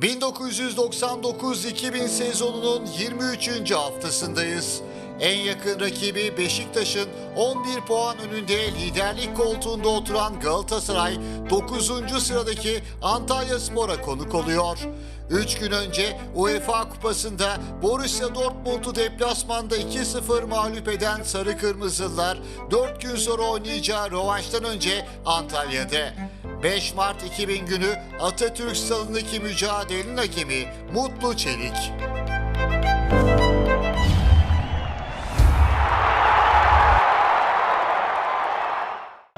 1999-2000 sezonunun 23. haftasındayız. En yakın rakibi Beşiktaş'ın 11 puan önünde liderlik koltuğunda oturan Galatasaray 9. sıradaki Antalya Spor'a konuk oluyor. 3 gün önce UEFA Kupası'nda Borussia Dortmund'u deplasmanda 2-0 mağlup eden Sarı Kırmızılılar 4 gün sonra oynayacağı rövanştan önce Antalya'da. 5 Mart 2000 günü Atatürk Stadı'ndaki mücadelenin hakemi Mutlu Çelik.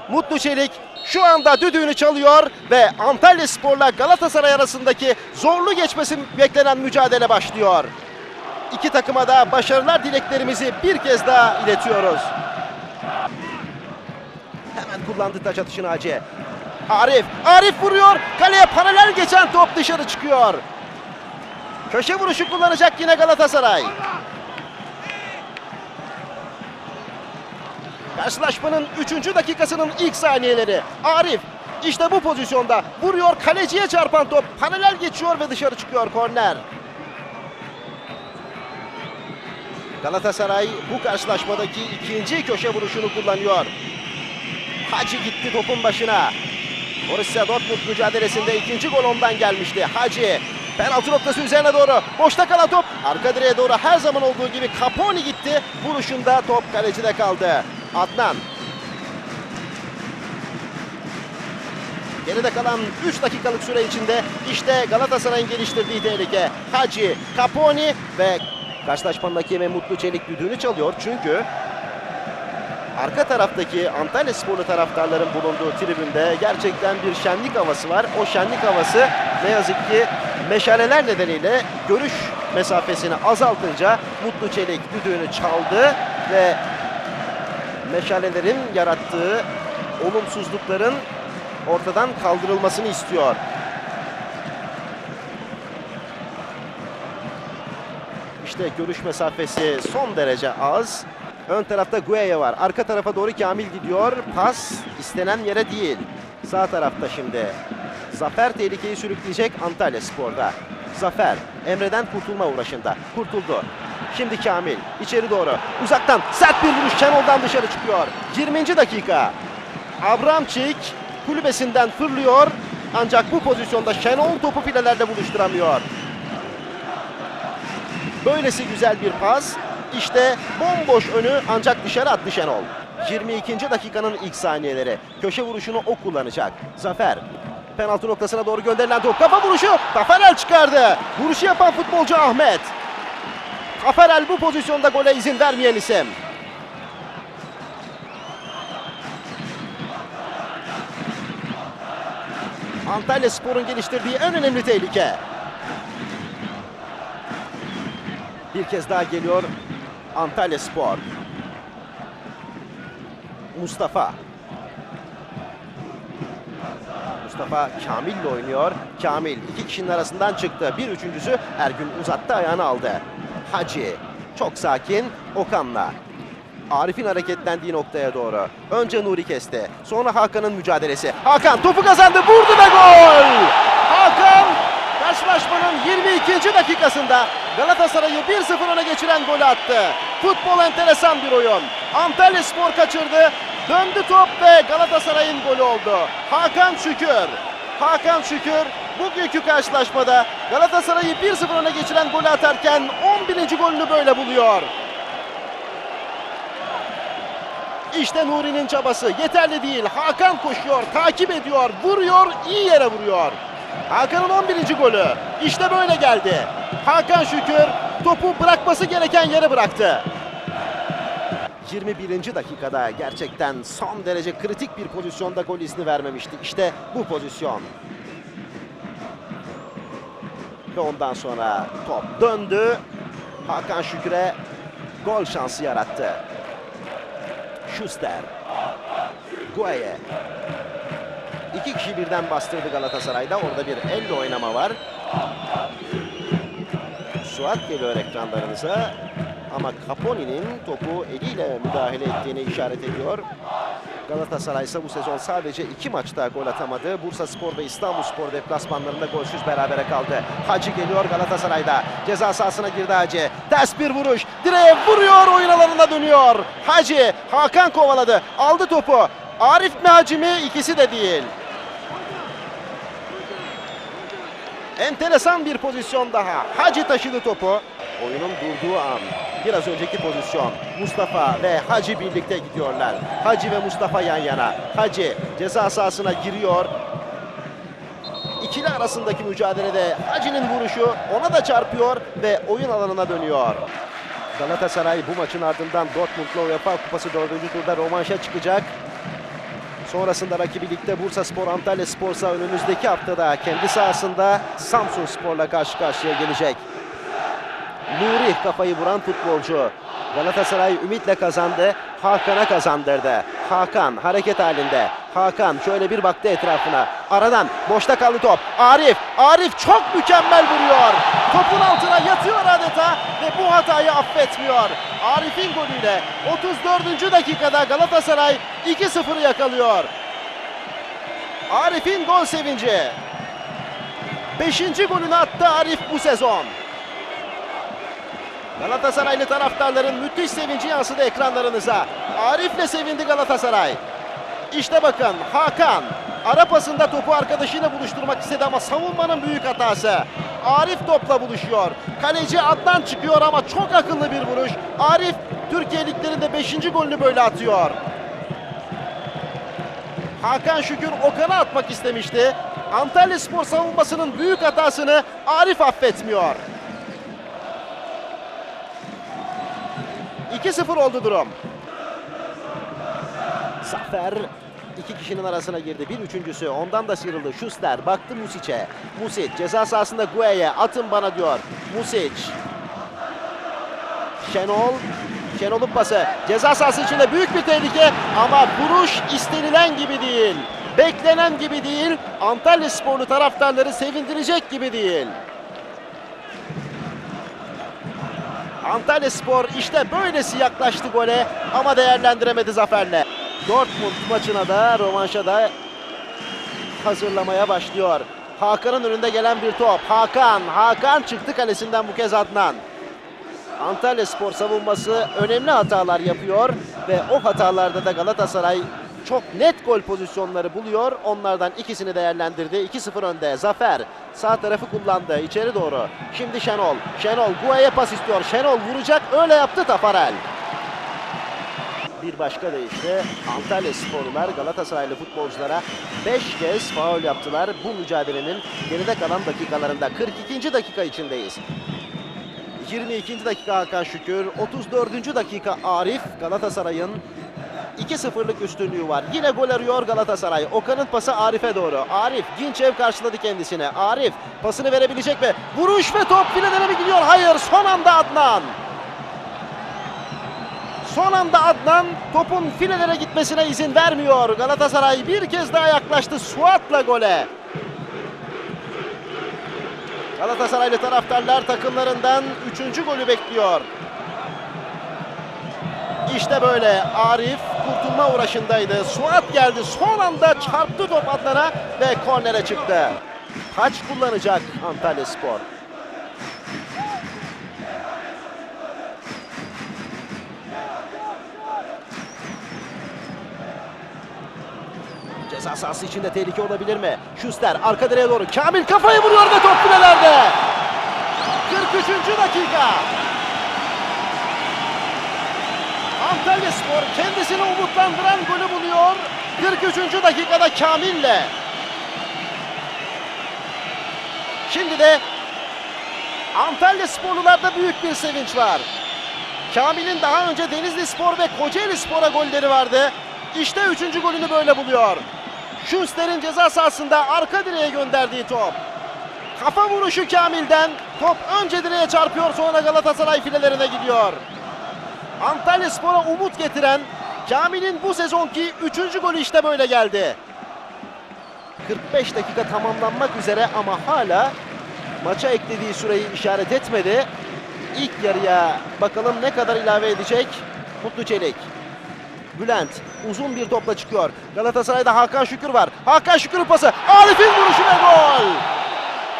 Mutlu Çelik şu anda düdüğünü çalıyor ve Antalya Spor'la Galatasaray arasındaki zorlu geçmesi beklenen mücadele başlıyor. İki takıma da başarılar dileklerimizi bir kez daha iletiyoruz. Hemen kullandı taç atışını Hacı. Arif, Arif vuruyor. Kaleye paralel geçen top dışarı çıkıyor. Köşe vuruşu kullanacak yine Galatasaray. Karşılaşmanın 3. dakikasının ilk saniyeleri. Arif işte bu pozisyonda vuruyor kaleciye çarpan top paralel geçiyor ve dışarı çıkıyor korner. Galatasaray bu karşılaşmadaki ikinci köşe vuruşunu kullanıyor. Hacı gitti topun başına. Borussia Dortmund mücadelesinde ikinci gol ondan gelmişti. Hacı penaltı noktası üzerine doğru. Boşta kalan top arka direğe doğru her zaman olduğu gibi Caponi gitti. Vuruşunda top kalecide kaldı. Adnan. Geride kalan 3 dakikalık süre içinde işte Galatasaray'ın geliştirdiği tehlike. Hacı, Caponi ve karşılaşmanın hakemi Mutlu Çelik düdüğünü çalıyor. Çünkü arka taraftaki Antalya Sporlu taraftarların bulunduğu tribünde gerçekten bir şenlik havası var. O şenlik havası ne yazık ki meşaleler nedeniyle görüş mesafesini azaltınca Mutlu Çelik düdüğünü çaldı ve meşalelerin yarattığı olumsuzlukların ortadan kaldırılmasını istiyor. İşte görüş mesafesi son derece az. Ön tarafta Gueye var. Arka tarafa doğru Kamil gidiyor. Pas istenen yere değil. Sağ tarafta şimdi. Zafer tehlikeyi sürükleyecek Antalya Spor'da. Zafer Emre'den kurtulma uğraşında. Kurtuldu. Şimdi Kamil içeri doğru. Uzaktan sert bir vuruş Şenol'dan dışarı çıkıyor. 20. dakika. Abramçik kulübesinden fırlıyor. Ancak bu pozisyonda Şenol topu filelerle buluşturamıyor. Böylesi güzel bir pas. İşte bomboş önü ancak dışarı attı Şenol. 22. dakikanın ilk saniyeleri. Köşe vuruşunu o kullanacak. Zafer. Penaltı noktasına doğru gönderilen top. Kafa vuruşu. Taferel çıkardı. Vuruşu yapan futbolcu Ahmet. Taferel bu pozisyonda gole izin vermeyen isim. Antalya Spor'un geliştirdiği en önemli tehlike. Bir kez daha geliyor Antalya Spor. Mustafa. Mustafa Kamil ile oynuyor. Kamil iki kişinin arasından çıktı. Bir üçüncüsü Ergün uzattı ayağını aldı. Hacı çok sakin Okan'la. Arif'in hareketlendiği noktaya doğru. Önce Nuri kesti. Sonra Hakan'ın mücadelesi. Hakan topu kazandı. Vurdu ve gol! Hakan karşılaşmanın 22. dakikasında Galatasaray'ı 1-0 öne geçiren golü attı. Futbol enteresan bir oyun. Antalya Spor kaçırdı. Döndü top ve Galatasaray'ın golü oldu. Hakan Şükür. Hakan Şükür bugünkü karşılaşmada Galatasaray'ı 1-0 öne geçiren golü atarken 11. golünü böyle buluyor. İşte Nuri'nin çabası yeterli değil. Hakan koşuyor, takip ediyor, vuruyor, iyi yere vuruyor. Hakan'ın 11. golü. İşte böyle geldi. Hakan Şükür topu bırakması gereken yere bıraktı. 21. dakikada gerçekten son derece kritik bir pozisyonda gol izni vermemişti. İşte bu pozisyon. Ve ondan sonra top döndü. Hakan Şükür'e gol şansı yarattı. Schuster. Gueye. İki kişi birden bastırdı Galatasaray'da. Orada bir elle oynama var. Suat geliyor ekranlarınıza. Ama Caponi'nin topu eliyle müdahale ettiğini işaret ediyor. Galatasaray ise bu sezon sadece iki maçta gol atamadı. Bursa Spor ve İstanbul Spor deplasmanlarında golsüz berabere kaldı. Hacı geliyor Galatasaray'da. Ceza sahasına girdi Hacı. Ters bir vuruş. Direğe vuruyor oyun alanına dönüyor. Hacı Hakan kovaladı. Aldı topu. Arif mi Hacı mi? İkisi de değil. Enteresan bir pozisyon daha. Hacı taşıdı topu. Oyunun durduğu an. Biraz önceki pozisyon. Mustafa ve Hacı birlikte gidiyorlar. Hacı ve Mustafa yan yana. Hacı ceza sahasına giriyor. İkili arasındaki mücadelede Hacı'nın vuruşu ona da çarpıyor ve oyun alanına dönüyor. Galatasaray bu maçın ardından Dortmund'la UEFA Kupası 4. turda romanşa çıkacak. Sonrasında rakibi ligde Bursa Spor Antalya Spor'sa önümüzdeki haftada kendi sahasında Samsun Spor'la karşı karşıya gelecek. Nuri kafayı vuran futbolcu. Galatasaray ümitle kazandı. Hakan'a kazandırdı. Hakan hareket halinde. Hakan şöyle bir baktı etrafına. Aradan boşta kaldı top. Arif. Arif çok mükemmel vuruyor. Topun altına yatıyor adeta ve bu hatayı affetmiyor. Arif'in golüyle 34. dakikada Galatasaray 2-0'ı yakalıyor. Arif'in gol sevinci. 5. golünü attı Arif bu sezon. Galatasaraylı taraftarların müthiş sevinci yansıdı ekranlarınıza. Arif'le sevindi Galatasaray. İşte bakın Hakan ara pasında topu arkadaşıyla buluşturmak istedi ama savunmanın büyük hatası. Arif topla buluşuyor. Kaleci Adnan çıkıyor ama çok akıllı bir vuruş. Arif Türkiye liglerinde 5. golünü böyle atıyor. Hakan Şükür Okan'a atmak istemişti. Antalya Spor savunmasının büyük hatasını Arif affetmiyor. 2-0 oldu durum. Zafer iki kişinin arasına girdi. Bir üçüncüsü ondan da sıyrıldı. Schuster baktı Music'e. Music ceza sahasında Gueye atın bana diyor. Music. Şenol. Şenol'un pası. Ceza sahası içinde büyük bir tehlike ama vuruş istenilen gibi değil. Beklenen gibi değil. Antalya sporlu taraftarları sevindirecek gibi değil. Antalya Spor işte böylesi yaklaştı gole ama değerlendiremedi zaferle. Dortmund maçına da rövanşa da hazırlamaya başlıyor. Hakan'ın önünde gelen bir top. Hakan, Hakan çıktı kalesinden bu kez Adnan. Antalya Spor savunması önemli hatalar yapıyor ve o hatalarda da Galatasaray çok net gol pozisyonları buluyor. Onlardan ikisini değerlendirdi. 2-0 önde. Zafer sağ tarafı kullandı içeri doğru. Şimdi Şenol. Şenol Gua'ya pas istiyor. Şenol vuracak. Öyle yaptı Tafarel. Bir başka deyişle Antalya Sporlular Galatasaraylı futbolculara 5 kez faul yaptılar. Bu mücadelenin geride kalan dakikalarında 42. dakika içindeyiz. 22. dakika Hakan Şükür, 34. dakika Arif Galatasaray'ın 2-0'lık üstünlüğü var. Yine gol arıyor Galatasaray. Okan'ın pası Arif'e doğru. Arif Ginçev karşıladı kendisine. Arif pasını verebilecek mi? Vuruş ve top filelere mi gidiyor? Hayır son anda Adnan. Son anda Adnan topun filelere gitmesine izin vermiyor. Galatasaray bir kez daha yaklaştı Suat'la gole. Galatasaraylı taraftarlar takımlarından 3. golü bekliyor. İşte böyle Arif kurtulma uğraşındaydı. Suat geldi. Son anda çarptı top Adnan'a ve kornere çıktı. Taç kullanacak Antalya Spor. Ceza sahası içinde tehlike olabilir mi? Schuster arka direğe doğru. Kamil kafayı vuruyor ve top filelerde. 43. dakika. Antalya Spor kendisini umutlandıran golü buluyor. 43. dakikada Kamil'le. Şimdi de Antalya Sporlularda büyük bir sevinç var. Kamil'in daha önce Denizli Spor ve Kocaeli Spor'a golleri vardı. İşte üçüncü golünü böyle buluyor. Schuster'in ceza sahasında arka direğe gönderdiği top. Kafa vuruşu Kamil'den. Top önce direğe çarpıyor sonra Galatasaray filelerine gidiyor. Antalya Spor'a umut getiren Kamil'in bu sezonki üçüncü golü işte böyle geldi. 45 dakika tamamlanmak üzere ama hala maça eklediği süreyi işaret etmedi. İlk yarıya bakalım ne kadar ilave edecek Mutlu Çelik. Bülent uzun bir topla çıkıyor. Galatasaray'da Hakan Şükür var. Hakan Şükür'ün pası. Arif'in vuruşu ve gol.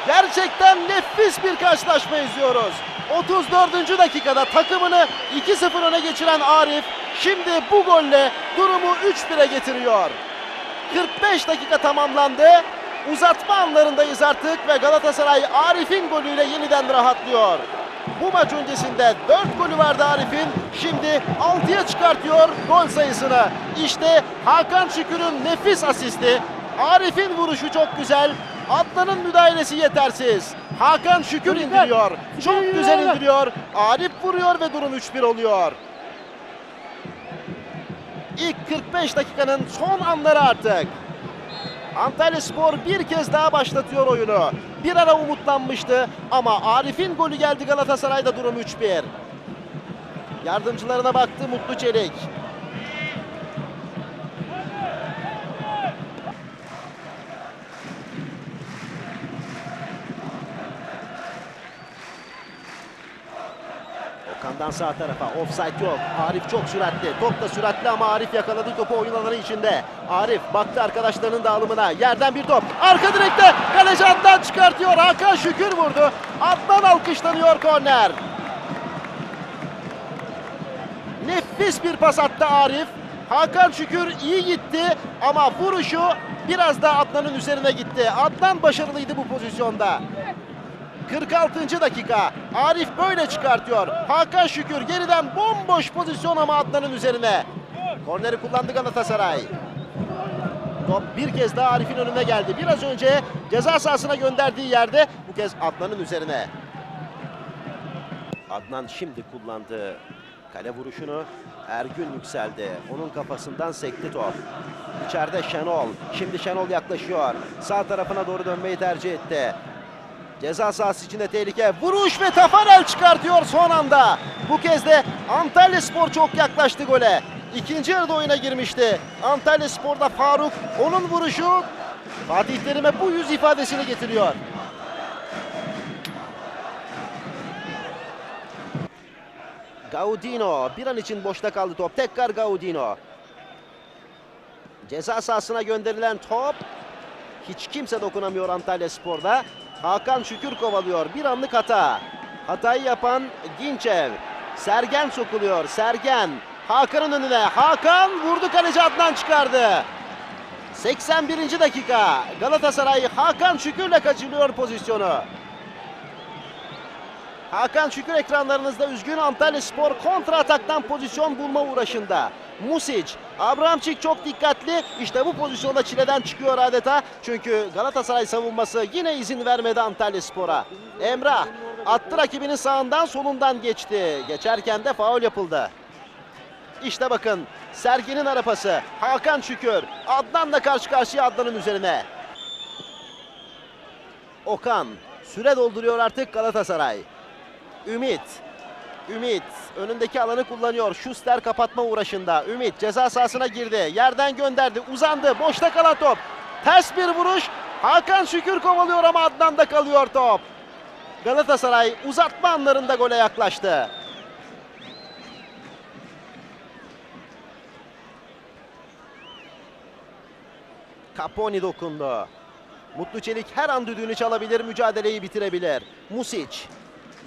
Gerçekten nefis bir karşılaşma izliyoruz. 34. dakikada takımını 2-0 öne geçiren Arif şimdi bu golle durumu 3-1'e getiriyor. 45 dakika tamamlandı. Uzatma anlarındayız artık ve Galatasaray Arif'in golüyle yeniden rahatlıyor. Bu maç öncesinde 4 golü vardı Arif'in. Şimdi 6'ya çıkartıyor gol sayısını. İşte Hakan Şükür'ün nefis asisti. Arif'in vuruşu çok güzel. Adnan'ın müdahalesi yetersiz. Hakan Şükür indiriyor. Çok güzel indiriyor. Arif vuruyor ve durum 3-1 oluyor. İlk 45 dakikanın son anları artık. Antalya Spor bir kez daha başlatıyor oyunu. Bir ara umutlanmıştı ama Arif'in golü geldi Galatasaray'da durum 3-1. Yardımcılarına baktı Mutlu Çelik. Okan'dan sağ tarafa offside yok. Arif çok süratli. Top da süratli ama Arif yakaladı topu oyun alanı içinde. Arif baktı arkadaşlarının dağılımına. Yerden bir top. Arka direkte kaleci çıkartıyor. Hakan Şükür vurdu. Adnan alkışlanıyor korner. Nefis bir pas attı Arif. Hakan Şükür iyi gitti ama vuruşu biraz da Adnan'ın üzerine gitti. Adnan başarılıydı bu pozisyonda. 46. dakika. Arif böyle çıkartıyor. Hakan Şükür geriden bomboş pozisyon ama Adnan'ın üzerine. Korneri kullandı Galatasaray. Top bir kez daha Arif'in önüne geldi. Biraz önce ceza sahasına gönderdiği yerde bu kez Adnan'ın üzerine. Adnan şimdi kullandı kale vuruşunu. Ergün yükseldi. Onun kafasından sekti top. İçeride Şenol. Şimdi Şenol yaklaşıyor. Sağ tarafına doğru dönmeyi tercih etti. Ceza sahası içinde tehlike. Vuruş ve Tafarel çıkartıyor son anda. Bu kez de Antalya Spor çok yaklaştı gole. İkinci yarıda oyuna girmişti. Antalya Spor'da Faruk. Onun vuruşu Fatih Terim'e bu yüz ifadesini getiriyor. Gaudino bir an için boşta kaldı top. Tekrar Gaudino. Ceza sahasına gönderilen top hiç kimse dokunamıyor Antalya Spor'da. Hakan Şükür kovalıyor. Bir anlık hata. Hatayı yapan Ginçev. Sergen sokuluyor. Sergen. Hakan'ın önüne. Hakan vurdu kaleci Adnan çıkardı. 81. dakika. Galatasaray Hakan Şükür'le kaçırıyor pozisyonu. Hakan Şükür ekranlarınızda üzgün Antalya Spor kontra ataktan pozisyon bulma uğraşında. Music, Abramçik çok dikkatli. İşte bu pozisyonda çileden çıkıyor adeta. Çünkü Galatasaray savunması yine izin vermedi Antalya Spor'a. Emrah attı rakibinin sağından solundan geçti. Geçerken de faul yapıldı. İşte bakın Sergen'in arapası. Hakan Şükür. Adnan'la karşı karşıya Adnan'ın üzerine. Okan süre dolduruyor artık Galatasaray. Ümit. Ümit önündeki alanı kullanıyor. Schuster kapatma uğraşında. Ümit ceza sahasına girdi. Yerden gönderdi. Uzandı. Boşta kalan top. Ters bir vuruş. Hakan Şükür kovalıyor ama Adnan'da kalıyor top. Galatasaray uzatma anlarında gole yaklaştı. Caponi dokundu. Mutlu Çelik her an düdüğünü çalabilir, mücadeleyi bitirebilir. Music.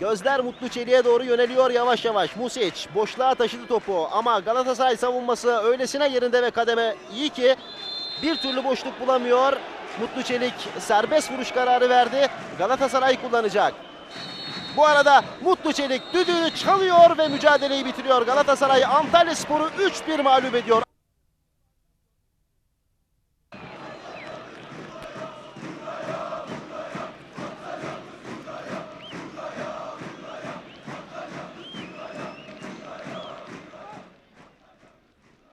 Gözler Mutlu Çelik'e doğru yöneliyor yavaş yavaş. Music boşluğa taşıdı topu ama Galatasaray savunması öylesine yerinde ve kademe iyi ki bir türlü boşluk bulamıyor. Mutlu Çelik serbest vuruş kararı verdi. Galatasaray kullanacak. Bu arada Mutlu Çelik düdüğünü çalıyor ve mücadeleyi bitiriyor. Galatasaray Antalya Sporu 3-1 mağlup ediyor.